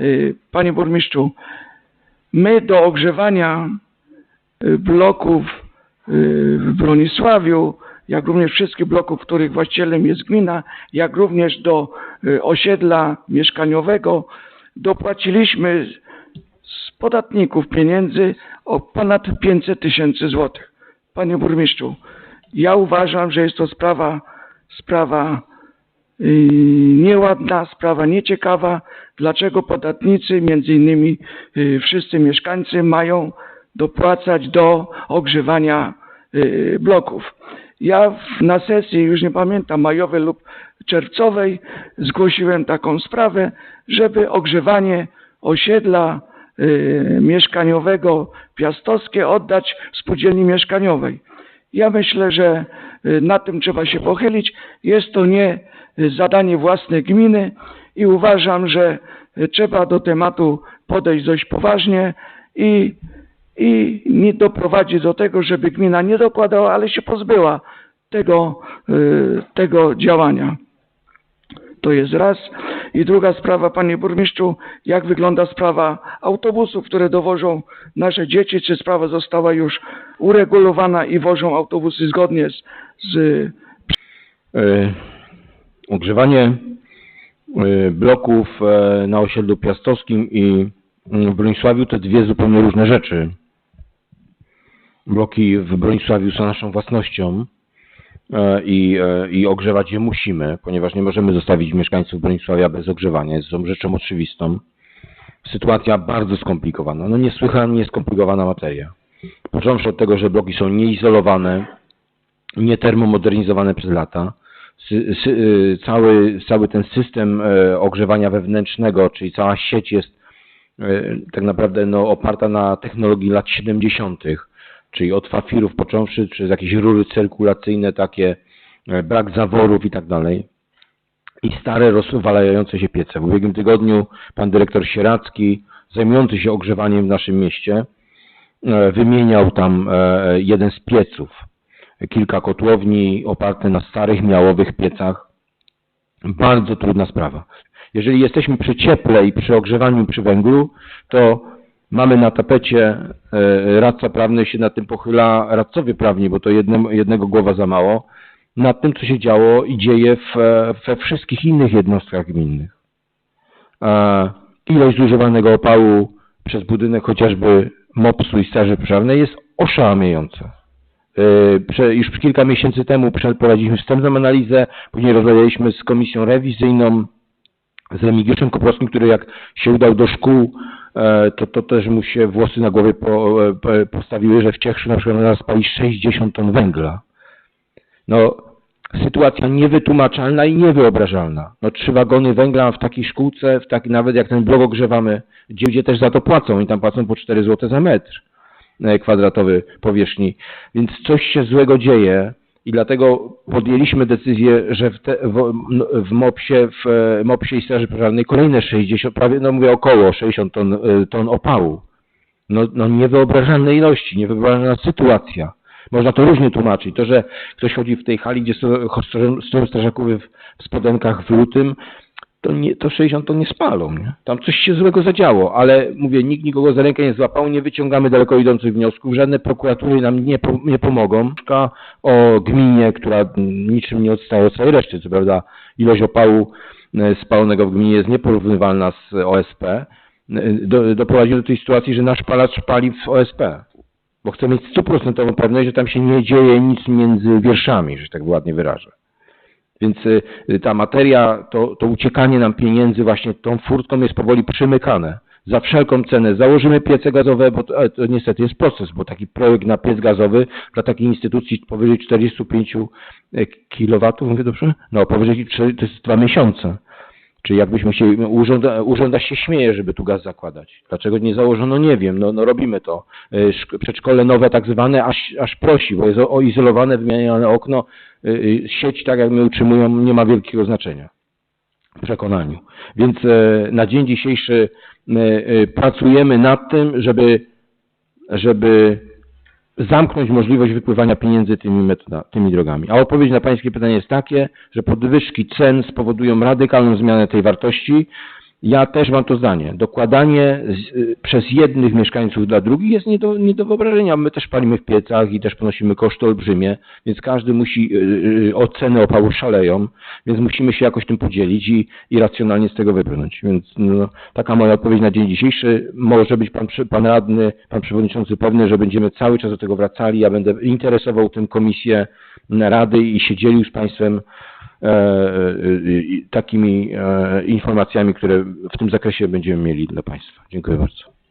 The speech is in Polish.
Y, Panie burmistrzu, my do ogrzewania y, bloków y, w Bronisławiu, jak również wszystkich bloków, których właścicielem jest gmina, jak również do osiedla mieszkaniowego dopłaciliśmy z podatników pieniędzy o ponad 500 tysięcy złotych. Panie burmistrzu, ja uważam, że jest to sprawa, sprawa nieładna, sprawa nieciekawa. Dlaczego podatnicy, między innymi yy, wszyscy mieszkańcy, mają dopłacać do ogrzewania yy, bloków? Ja na sesji, już nie pamiętam, majowej lub czerwcowej zgłosiłem taką sprawę, żeby ogrzewanie osiedla y, mieszkaniowego Piastowskie oddać spółdzielni mieszkaniowej. Ja myślę, że y, na tym trzeba się pochylić. Jest to nie y, zadanie własne gminy i uważam, że trzeba do tematu podejść dość poważnie i, i nie doprowadzić do tego, żeby gmina nie dokładała, ale się pozbyła tego, y, tego działania. To jest raz. I druga sprawa, panie burmistrzu, jak wygląda sprawa autobusów, które dowożą nasze dzieci? Czy sprawa została już uregulowana i wożą autobusy zgodnie z, z E, Ogrzewanie e, bloków e, na osiedlu piastowskim i mm, w Bronisławiu to dwie zupełnie różne rzeczy. Bloki w Bronisławiu są naszą własnością e, i, e, i ogrzewać je musimy, ponieważ nie możemy zostawić mieszkańców Bronisławia bez ogrzewania. Jest to rzeczą oczywistą. Sytuacja bardzo skomplikowana, no niesłychanie skomplikowana materia. Począwszy od tego, że bloki są nieizolowane, nietermomodernizowane przez lata. Y, cały, cały ten system e, ogrzewania wewnętrznego, czyli cała sieć jest e, tak naprawdę no, oparta na technologii lat 70., czyli od fafirów począwszy, przez jakieś rury cyrkulacyjne, takie e, brak zaworów i tak dalej. I stare, rozwalające się piece. W ubiegłym tygodniu pan dyrektor Sieracki, zajmujący się ogrzewaniem w naszym mieście, wymieniał tam jeden z pieców kilka kotłowni oparte na starych, miałowych piecach. Bardzo trudna sprawa. Jeżeli jesteśmy przy cieple i przy ogrzewaniu przy węglu, to mamy na tapecie, e, radca prawny się nad tym pochyla, radcowie prawni, bo to jednego głowa za mało, nad tym, co się działo i dzieje w, we wszystkich innych jednostkach gminnych. E, Ilość zużywanego opału przez budynek chociażby MOPS-u i Straży Pożarnej jest oszałamiająca. Prze- Już kilka miesięcy temu przeprowadziliśmy wstępną analizę, później rozmawialiśmy z komisją rewizyjną, z Remigiuszem Koprowskim, który jak się udał do szkół, e, to, to też mu się włosy na głowie po, e, po, postawiły, że w Ciechrze na przykład można spalić 60 ton węgla. No, sytuacja niewytłumaczalna i niewyobrażalna. No, trzy wagony węgla w takiej szkółce, w taki, nawet jak ten blok ogrzewamy, gdzie, gdzie też za to płacą i tam płacą po 4 zł za metr e, kwadratowy powierzchni. Więc coś się złego dzieje i dlatego podjęliśmy decyzję, że w, te, w, w MOPS-ie, w e, i Straży Pożarnej kolejne 60, prawie, no mówię około 60 ton, e, ton opału. No, no niewyobrażalne ilości, niewyobrażalna sytuacja. Można to różnie tłumaczyć. To, że ktoś chodzi w tej hali, gdzie sto- stoją strażakowie w spodenkach w lutym, to, nie, to 60 ton nie spalą. Nie? Tam coś się złego zadziało, ale mówię, nikt nikogo za rękę nie złapał, nie wyciągamy daleko idących wniosków, żadne prokuratury nam nie, nie pomogą. O gminie, która niczym nie odstaje od całej reszty, co prawda ilość opału e, spalonego w gminie jest nieporównywalna z OSP, e, do, doprowadziło do tej sytuacji, że nasz palacz pali w OSP. Bo chcę mieć stuprocentową pewność, że tam się nie dzieje nic między wierszami, że tak ładnie wyrażę. Więc y, ta materia, to, to uciekanie nam pieniędzy właśnie tą furtką jest powoli przymykane. Za wszelką cenę założymy piece gazowe, bo to, to niestety jest proces, bo taki projekt na piec gazowy dla takiej instytucji powyżej 45 kW, mówię dobrze? No, powyżej cztery- to jest dwa miesiące. Czyli jakbyśmy się, urząd, urząd się śmieje, żeby tu gaz zakładać. Dlaczego nie założono, nie wiem, no, no robimy to. Y, szk- Przedszkole nowe tak zwane aż, aż prosi, bo jest o- oizolowane, wymienione okno, y, y, sieć tak jak my utrzymują nie ma wielkiego znaczenia w przekonaniu. Więc e, na dzień dzisiejszy pracujemy nad tym, żeby, żeby zamknąć możliwość wypływania pieniędzy tymi, metoda, tymi drogami. A odpowiedź na Pańskie pytanie jest takie, że podwyżki cen spowodują radykalną zmianę tej wartości Ja też mam to zdanie. Dokładanie z, y, przez jednych mieszkańców dla drugich jest nie do, nie do wyobrażenia. My też palimy w piecach i też ponosimy koszty olbrzymie, więc każdy musi, y, y, oceny opału szaleją, więc musimy się jakoś tym podzielić i, i racjonalnie z tego wybrnąć. Więc no, taka moja odpowiedź na dzień dzisiejszy. Może być pan, pan radny, pan przewodniczący pewny, że będziemy cały czas do tego wracali. Ja będę interesował tym komisję rady i się dzielił z państwem takimi e, informacjami, które w tym zakresie będziemy mieli dla Państwa. Dziękuję bardzo.